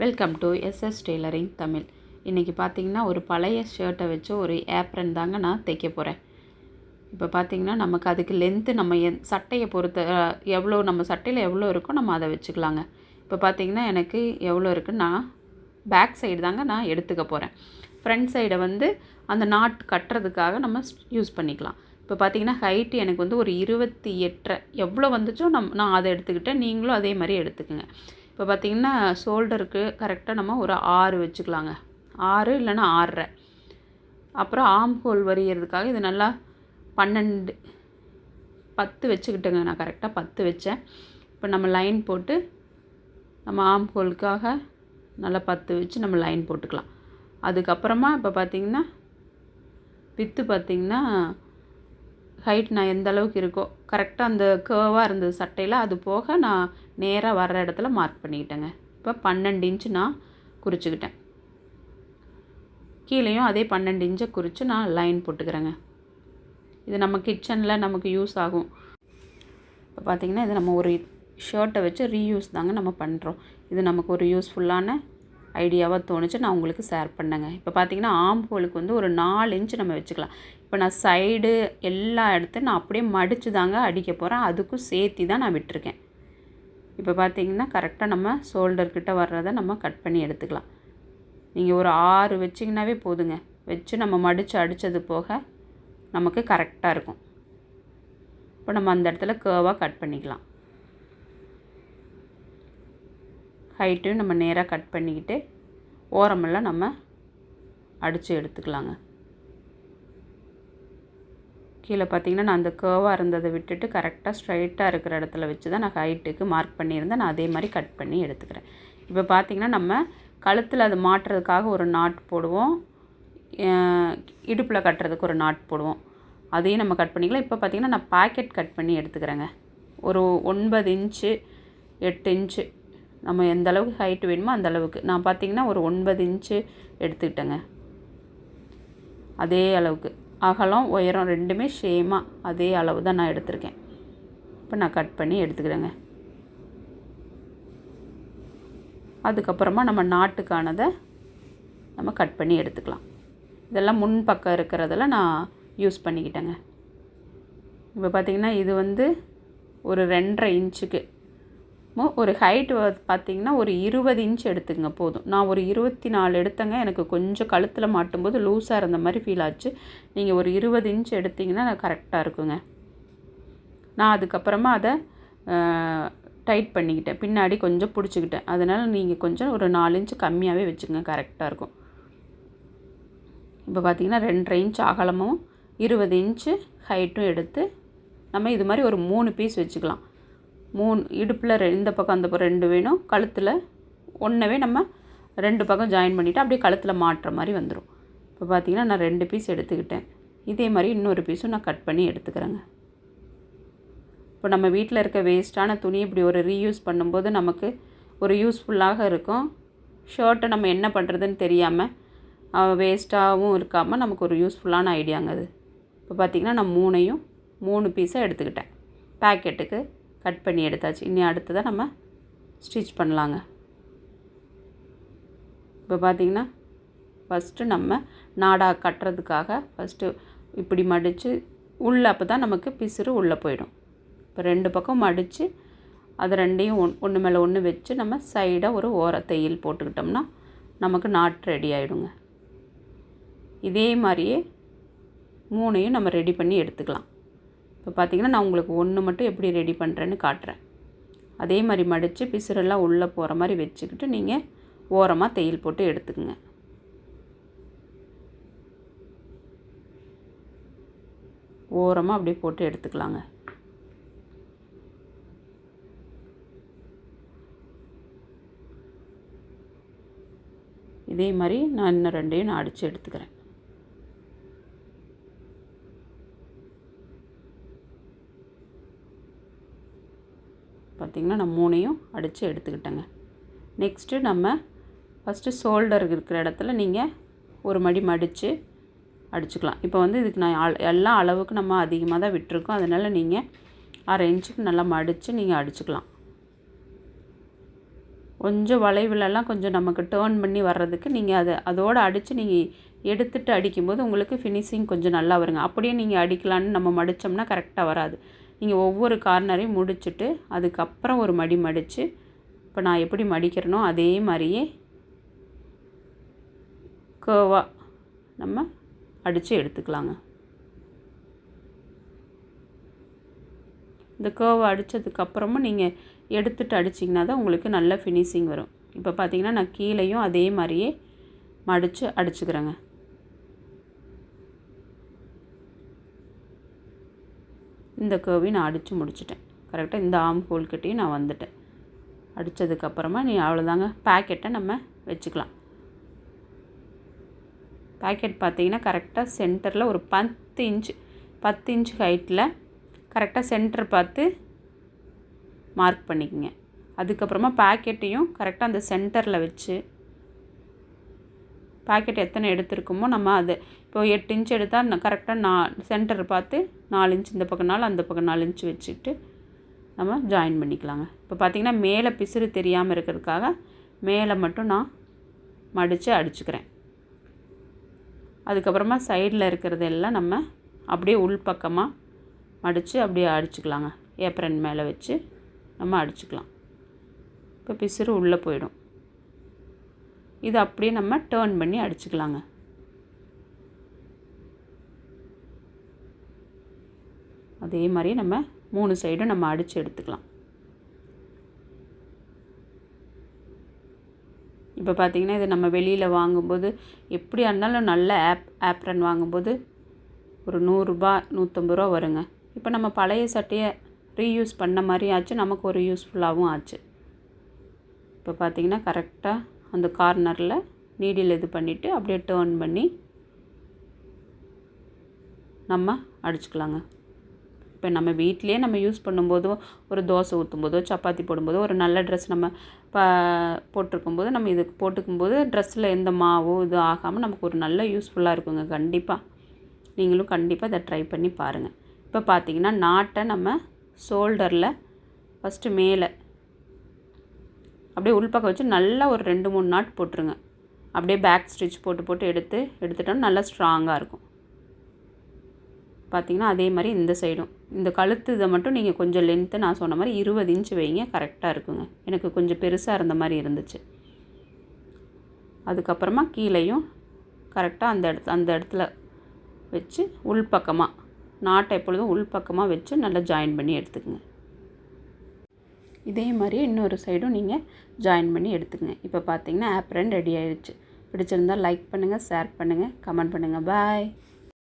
Welcome to SS tailoring Tamil இன்றைக்கி பார்த்தீங்கன்னா ஒரு பழைய ஷர்ட்டை வச்சு ஒரு ஏப்ரன் தாங்க நான் தைக்க போகிறேன் இப்போ பார்த்தீங்கன்னா நமக்கு அதுக்கு லென்த்து நம்ம எந் சட்டையை பொறுத்த எவ்வளோ நம்ம சட்டையில் எவ்வளோ இருக்கோ நம்ம அதை வச்சுக்கலாங்க. இப்போ பார்த்தீங்கன்னா எனக்கு எவ்வளோ இருக்குன்னு நான் பேக் சைடு தாங்க நான் எடுத்துக்க போகிறேன் ஃப்ரண்ட் சைடை வந்து அந்த நாட் கட்டுறதுக்காக நம்ம யூஸ் பண்ணிக்கலாம். இப்போ பார்த்திங்கன்னா ஹைட்டு எனக்கு வந்து ஒரு இருபத்தி எட்டரை எவ்வளோ வந்துச்சோ நம் நான் அதை எடுத்துக்கிட்டேன். நீங்களும் அதே மாதிரி எடுத்துக்கோங்க. இப்போ பார்த்திங்கன்னா ஷோல்டருக்கு கரெக்டாக நம்ம ஒரு ஆறு வச்சுக்கலாங்க. ஆறு இல்லைன்னா ஆறரை. அப்புறம் ஆம் ஹோல் வரைகிறதுக்காக இது நல்லா பன்னெண்டு பத்து வச்சுக்கிட்டேங்க. நான் கரெக்டாக பத்து வச்சேன். இப்போ நம்ம லைன் போட்டு நம்ம ஆம் ஹோலுக்காக நல்லா பத்து வச்சு நம்ம லைன் போட்டுக்கலாம். அதுக்கப்புறமா இப்போ பார்த்திங்கன்னா வித்து பார்த்தீங்கன்னா ஹைட் நான் எந்த அளவுக்கு இருக்கோ கரெக்டாக அந்த கேர்வாக இருந்தது சட்டையில் அது போக நான் நேராக வர்ற இடத்துல மார்க் பண்ணிக்கிட்டேங்க. இப்போ பன்னெண்டு இன்ச்சு நான் குறிச்சிக்கிட்டேன். கீழேயும் அதே பன்னெண்டு இன்ச்சை குறித்து நான் லைன் போட்டுக்கிறேங்க. இது நம்ம கிச்சனில் நமக்கு யூஸ் ஆகும். இப்போ பார்த்திங்கன்னா இது நம்ம ஒரு ஷர்ட்டை வச்சு ரீயூஸ் தாங்க நம்ம பண்ணுறோம் இது நமக்கு ஒரு யூஸ்ஃபுல்லான ஐடியாவாக தோணுச்சு நான் உங்களுக்கு ஷேர் பண்ணேங்க. இப்போ பார்த்தீங்கன்னா ஆம்பூலுக்கு வந்து ஒரு நாலு இன்ச்சு நம்ம வச்சுக்கலாம். இப்போ நான் சைடு எல்லா இடத்தையும் நான் அப்படியே மடித்து தாங்க அடிக்க போகிறேன் அதுக்கும் சேர்த்தி தான் நான் விட்டுருக்கேன். இப்போ பார்த்தீங்கன்னா கரெக்டாக நம்ம ஷோல்டர்கிட்ட வர்றதை நம்ம கட் பண்ணி எடுத்துக்கலாம். நீங்கள் ஒரு ஆறு வச்சிங்கனாவே போதுங்க. வச்சு நம்ம மடித்து அடித்தது போக நமக்கு கரெக்டாக இருக்கும். இப்போ நம்ம அந்த இடத்துல கேர்வாக கட் பண்ணிக்கலாம். ஹைட்டையும் நம்ம நேராக கட் பண்ணிக்கிட்டு ஓரமெல்லாம் நம்ம அடித்து எடுத்துக்கலாங்க. கீழே பார்த்தீங்கன்னா நான் அந்த கேர்வாக இருந்ததை விட்டுட்டு கரெக்டாக ஸ்ட்ரைட்டாக இருக்கிற இடத்துல வச்சு தான் நான் ஹைட்டுக்கு மார்க் பண்ணியிருந்தேன். நான் அதே மாதிரி கட் பண்ணி எடுத்துக்கிறேன். இப்போ பார்த்தீங்கன்னா நம்ம கழுத்தில் அது மாட்டுறதுக்காக ஒரு நாட் போடுவோம். இடுப்பில் கட்டுறதுக்கு ஒரு நாட் போடுவோம். அதையும் நம்ம கட் பண்ணிக்கலாம். இப்போ பார்த்தீங்கன்னா நான் பாக்கெட் கட் பண்ணி எடுத்துக்கிறேங்க. ஒரு ஒன்பது இன்ச்சு எட்டு இன்ச்சு நம்ம எந்த அளவுக்கு ஹைட் வேணுமோ அந்த அளவுக்கு. நான் பார்த்தீங்கன்னா ஒரு ஒன்பது இன்ச்சு எடுத்துக்கிட்டேங்க. அதே அளவுக்கு. அகலம் உயரம் ரெண்டுமே சேமாக அதே அளவு தான் நான் எடுத்திருக்கேன். இப்போ நான் கட் பண்ணி எடுத்துக்கிறேங்க. அதுக்கப்புறமா நம்ம நாட்டுக்கானதை நம்ம கட் பண்ணி எடுத்துக்கலாம். இதெல்லாம் முன் பக்கம் இருக்கிறதெல்லாம் நான் யூஸ் பண்ணிக்கிட்டேங்க. இப்போ பார்த்திங்கன்னா இது வந்து ஒரு ரெண்டரை இன்ச்சுக்கு ஒரு ஹைட் பார்த்தீங்கன்னா ஒரு இருபது இன்ச் எடுத்துக்கங்க போதும். நான் ஒரு இருபத்தி நாலு எடுத்தேங்க எனக்கு கொஞ்சம் கழுத்தில் மாட்டும்போது லூஸாக இருந்த மாதிரி ஃபீல் ஆச்சு. நீங்கள் ஒரு இருபது இன்ச் எடுத்தீங்கன்னா கரெக்டாக இருக்குங்க. நான் அதுக்கப்புறமா அதை டைட் பண்ணிக்கிட்டேன். பின்னாடி கொஞ்சம் பிடிச்சிக்கிட்டேன். அதனால் நீங்கள் கொஞ்சம் ஒரு நாலு இன்ச்சு கம்மியாகவே வச்சுக்கோங்க கரெக்டாக இருக்கும். இப்போ பார்த்தீங்கன்னா ரெண்டரை இன்ச் அகலமும் இருபது இன்ச்சு ஹைட்டும் எடுத்து நம்ம இது மாதிரி ஒரு மூணு பீஸ் வச்சுக்கலாம். மூணு இடுப்பில் ரெ இந்த பக்கம் அந்த பக்கம் ரெண்டு வேணும் கழுத்தில் ஒன்றவே நம்ம ரெண்டு பக்கம் ஜாயின் பண்ணிவிட்டு அப்படியே கழுத்தில் மாட்டுற மாதிரி வந்துடும் இப்போ பார்த்தீங்கன்னா நான் ரெண்டு பீஸ் எடுத்துக்கிட்டேன். இதே மாதிரி இன்னொரு பீஸும் நான் கட் பண்ணி எடுத்துக்கிறேங்க. இப்போ நம்ம வீட்டில் இருக்க வேஸ்ட்டான துணி இப்படி ஒரு ரீயூஸ் பண்ணும்போது நமக்கு ஒரு யூஸ்ஃபுல்லாக இருக்கும். ஷர்ட்டை நம்ம என்ன பண்ணுறதுன்னு தெரியாமல் வேஸ்ட்டாகவும் இருக்காமல் நமக்கு ஒரு யூஸ்ஃபுல்லான ஐடியாங்க அது. இப்போ பார்த்திங்கன்னா நான் மூணையும் மூணு பீஸாக எடுத்துக்கிட்டேன். பேக்கெட்டுக்கு கட் பண்ணி எடுத்தாச்சு. இனி அடுத்ததாக நம்ம ஸ்டிச் பண்ணலாங்க. இப்போ பார்த்திங்கன்னா ஃபஸ்ட்டு நம்ம நாடாக கட்டுறதுக்காக ஃபஸ்ட்டு இப்படி மடித்து உள்ளே அப்போ தான் நமக்கு பிசுறு உள்ளே போயிடும். இப்போ ரெண்டு பக்கம் மடித்து அது ரெண்டையும் ஒன் ஒன்று மேலே ஒன்று வச்சு நம்ம சைடாக ஒரு ஓர தையல் போட்டுக்கிட்டோம்னா நமக்கு நாட் ரெடி ஆகிடுங்க இதே மாதிரியே மூணையும் நம்ம ரெடி பண்ணி எடுத்துக்கலாம். இப்போ பார்த்திங்கன்னா நான் உங்களுக்கு ஒன்று மட்டும் எப்படி ரெடி பண்ணுறேன்னு காட்டுறேன். அதே மாதிரி மடித்து பிசுரெல்லாம் உள்ளே போகிற மாதிரி வச்சுக்கிட்டு நீங்கள் ஓரமாக தையல் போட்டு எடுத்துக்கோங்க. ஓரமாக அப்படியே போட்டு எடுத்துக்கலாங்க. இதே மாதிரி நான் இன்னும் ரெண்டையும் நான் அடித்து எடுத்துக்கிறேன். பார்த்திங்கன்னா நான் மூணையும் அடித்து எடுத்துக்கிட்டேங்க. நெக்ஸ்ட்டு நம்ம ஃபஸ்ட்டு ஷோல்டர் இருக்கிற இடத்துல நீங்கள் ஒரு மடி மடித்து அடிச்சுக்கலாம். இப்போ வந்து இதுக்கு நான் எல்லா அளவுக்கு நம்ம அதிகமாக தான் விட்டுருக்கோம். அதனால் நீங்கள் அரை இன்ச்சுக்கு நல்லா மடித்து நீங்கள் அடிச்சுக்கலாம். கொஞ்சம் வளைவுலலாம் கொஞ்சம் நமக்கு டேர்ன் பண்ணி வர்றதுக்கு நீங்கள் அதை அதோடு அடித்து நீங்கள் எடுத்துகிட்டு அடிக்கும்போது உங்களுக்கு ஃபினிஷிங் கொஞ்சம் நல்லா வருங்க. அப்படியே நீங்கள் அடிக்கலான்னு நம்ம மடித்தோம்னா கரெக்டாக வராது. நீங்கள் ஒவ்வொரு கார்னரையும் முடிச்சுட்டு அதுக்கப்புறம் ஒரு மடி மடித்து இப்போ நான் எப்படி மடிக்கிறேனோ அதே மாதிரியே கேவாக நம்ம அடித்து எடுத்துக்கலாங்க. இந்த கேர்வை அடித்ததுக்கப்புறமும் நீங்கள் எடுத்துகிட்டு அடிச்சிங்கன்னா தான் உங்களுக்கு நல்ல ஃபினிஷிங் வரும். இப்போ பார்த்தீங்கன்னா நான் கீழேயும் அதே மாதிரியே மடித்து அடிச்சுக்கிறேங்க. இந்த கேர்வையும் நான் அடித்து முடிச்சிட்டேன். கரெக்டாக இந்த ஆம் ஹோல்கிட்டையும் நான் வந்துட்டேன். அடித்ததுக்கப்புறமா நீ அவ்வளோதாங்க பேக்கெட்டை நம்ம வச்சுக்கலாம். பேக்கெட் பார்த்தீங்கன்னா கரெக்டாக சென்டரில் ஒரு பத்து இன்ச்சு பத்து இன்ச் ஹைட்டில் கரெக்டாக சென்டர் பார்த்து மார்க் பண்ணிக்கோங்க. அதுக்கப்புறமா பேக்கெட்டையும் கரெக்டாக அந்த சென்டரில் வச்சு பேக்கெட் எத்தனை எடுத்திருக்கோமோ நம்ம அது இப்போ எட்டு இன்ச் எடுத்தால் கரெக்டாக நான் சென்டர் பார்த்து நாலு இன்ச் இந்த பக்கம் நாலு அந்த பக்கம் நாலு இன்ச் வச்சுட்டு நம்ம ஜாயின் பண்ணிக்கலாங்க. இப்போ பார்த்திங்கன்னா மேலே பிசுறு தெரியாமல் இருக்கிறதுக்காக மேலே மட்டும் நான் மடித்து அடிச்சுக்கிறேன். அதுக்கப்புறமா சைடில் இருக்கிறதெல்லாம் நம்ம அப்படியே உள்பக்கமாக மடித்து அப்படியே அடிச்சுக்கலாங்க. ஏப்ரன் மேலே வச்சு நம்ம அடிச்சுக்கலாம். இப்போ பிசுறு உள்ளே போயிடும். இது அப்படியே நம்ம டேர்ன் பண்ணி அடிச்சுக்கலாங்க. அதே மாதிரி நம்ம மூணு சைடும் நம்ம அடித்து எடுத்துக்கலாம். இப்போ பார்த்திங்கன்னா இது நம்ம வெளியில் வாங்கும்போது எப்படியா இருந்தாலும் நல்ல ஆப் ஆப்ரன் வாங்கும்போது ஒரு நூறுரூபா நூற்றம்பது ரூபா வருங்க. இப்போ நம்ம பழைய சட்டையை ரீயூஸ் பண்ண மாதிரி ஆச்சு நமக்கு ஒரு யூஸ்ஃபுல்லாகவும் ஆச்சு. இப்போ பார்த்திங்கன்னா கரெக்டாக அந்த கார்னரில் நீடில் இது பண்ணிவிட்டு அப்படியே டேர்ன் பண்ணி நம்ம அடிச்சுக்கலாங்க. இப்போ நம்ம வீட்டிலே நம்ம யூஸ் பண்ணும்போதோ ஒரு தோசை ஊற்றும் போதோ சப்பாத்தி போடும்போதோ ஒரு நல்ல ட்ரெஸ் நம்ம ப போட்டிருக்கும்போது நம்ம இதுக்கு போட்டுக்கும்போது ட்ரெஸ்ஸில் எந்த மாவோ இது ஆகாமல் நமக்கு ஒரு நல்ல யூஸ்ஃபுல்லாக இருக்குங்க. கண்டிப்பாக நீங்களும் கண்டிப்பாக இதை ட்ரை பண்ணி பாருங்கள் இப்போ பார்த்தீங்கன்னா நாட்டை நம்ம ஷோல்டரில் ஃபஸ்ட்டு மேலே அப்படியே உள்பக்கம் வச்சு நல்லா ஒரு ரெண்டு மூணு நாட் போட்டுருங்க. அப்படியே பேக் ஸ்டிச் போட்டு போட்டு எடுத்து எடுத்துட்டோம்னா நல்லா ஸ்ட்ராங்காக இருக்கும். பார்த்திங்கன்னா அதே மாதிரி இந்த சைடும். இந்த கழுத்து இதை மட்டும் நீங்கள் கொஞ்சம் லென்த்து நான் சொன்ன மாதிரி இருபது இன்ச்சு வைங்க கரெக்டாக இருக்குங்க. எனக்கு கொஞ்சம் பெருசாக இருந்த மாதிரி இருந்துச்சு. அதுக்கப்புறமா கீழேயும் கரெக்டாக அந்த இடத்து அந்த இடத்துல வச்சு உள்பக்கமாக நாட்டை எப்பொழுதும் உள்பக்கமாக வச்சு நல்லா ஜாயின் பண்ணி எடுத்துக்கோங்க. இதே மாதிரி இன்னொரு சைடும் நீங்கள் ஜாயின் பண்ணி எடுத்துக்கங்க. இப்போ பார்த்தீங்கன்னா ஆப்ரன் ரெடி ஆயிடுச்சு. பிடிச்சிருந்தால் லைக் பண்ணுங்கள் ஷேர் பண்ணுங்கள் கமெண்ட் பண்ணுங்கள் பாய்